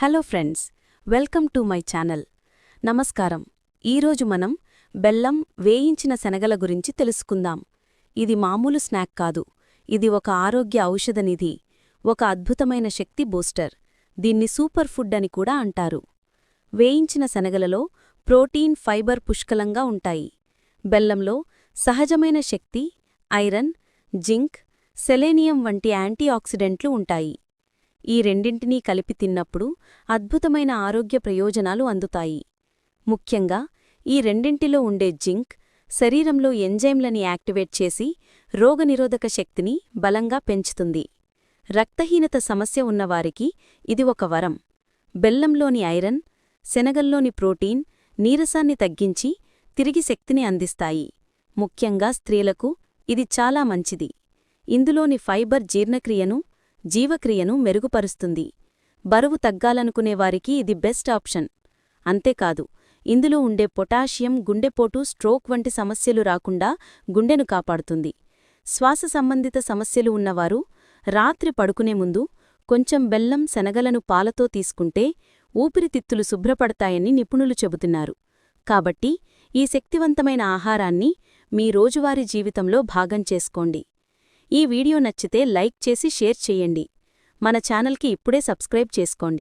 Hello friends welcome to my channel. నమస్కారం. ఈరోజు మనం బెల్లం వేయించిన శనగల గురించి తెలుసుకుందాం. ఇది మామూలు స్నాక్ కాదు. ఇది ఒక ఆరోగ్య ఔషధనిధి ఒక అద్భుతమైన శక్తి బూస్టర్. దీన్ని సూపర్ ఫుడ్ అని కూడా అంటారు. వేయించిన శనగలలో ప్రోటీన్ ఫైబర్ పుష్కలంగా ఉంటాయి. బెల్లంలో సహజమైన శక్తి ఐరన్ జింక్ సెలేనియం వంటి యాంటీఆక్సిడెంట్లు ఉంటాయి. ఈ రెండింటినీ కలిపి తిన్నప్పుడు అద్భుతమైన ఆరోగ్య ప్రయోజనాలు అందుతాయి. ముఖ్యంగా ఈ రెండింటిలో ఉండే జింక్ శరీరంలో ఎంజైమ్లని యాక్టివేట్ చేసి రోగనిరోధక శక్తిని బలంగా పెంచుతుంది. రక్తహీనత సమస్య ఉన్నవారికి ఇది ఒక వరం. బెల్లంలోని ఐరన్ శనగల్లోని ప్రోటీన్ నీరసాన్ని తగ్గించి తిరిగి శక్తిని అందిస్తాయి. ముఖ్యంగా స్త్రీలకు ఇది చాలా మంచిది. ఇందులోని ఫైబర్ జీర్ణక్రియను జీవక్రియను మెరుగుపరుస్తుంది. బరువు తగ్గాలనుకునేవారికి ఇది బెస్ట్ ఆప్షన్. అంతేకాదు ఇందులో ఉండే పొటాషియం గుండెపోటు స్ట్రోక్ వంటి సమస్యలు రాకుండా గుండెను కాపాడుతుంది. శ్వాస సంబంధిత సమస్యలు ఉన్నవారు రాత్రి పడుకునే ముందు కొంచెం బెల్లం శనగలను పాలతో తీసుకుంటే ఊపిరితిత్తులు శుభ్రపడతాయని నిపుణులు చెబుతున్నారు. కాబట్టి ఈ శక్తివంతమైన ఆహారాన్ని మీ రోజువారీ జీవితంలో భాగం చేసుకోండి. ఈ వీడియో నచ్చితే లైక్ చేసి షేర్ చేయండి. మన ఛానల్కి ఇప్పుడే సబ్స్క్రైబ్ చేసుకోండి.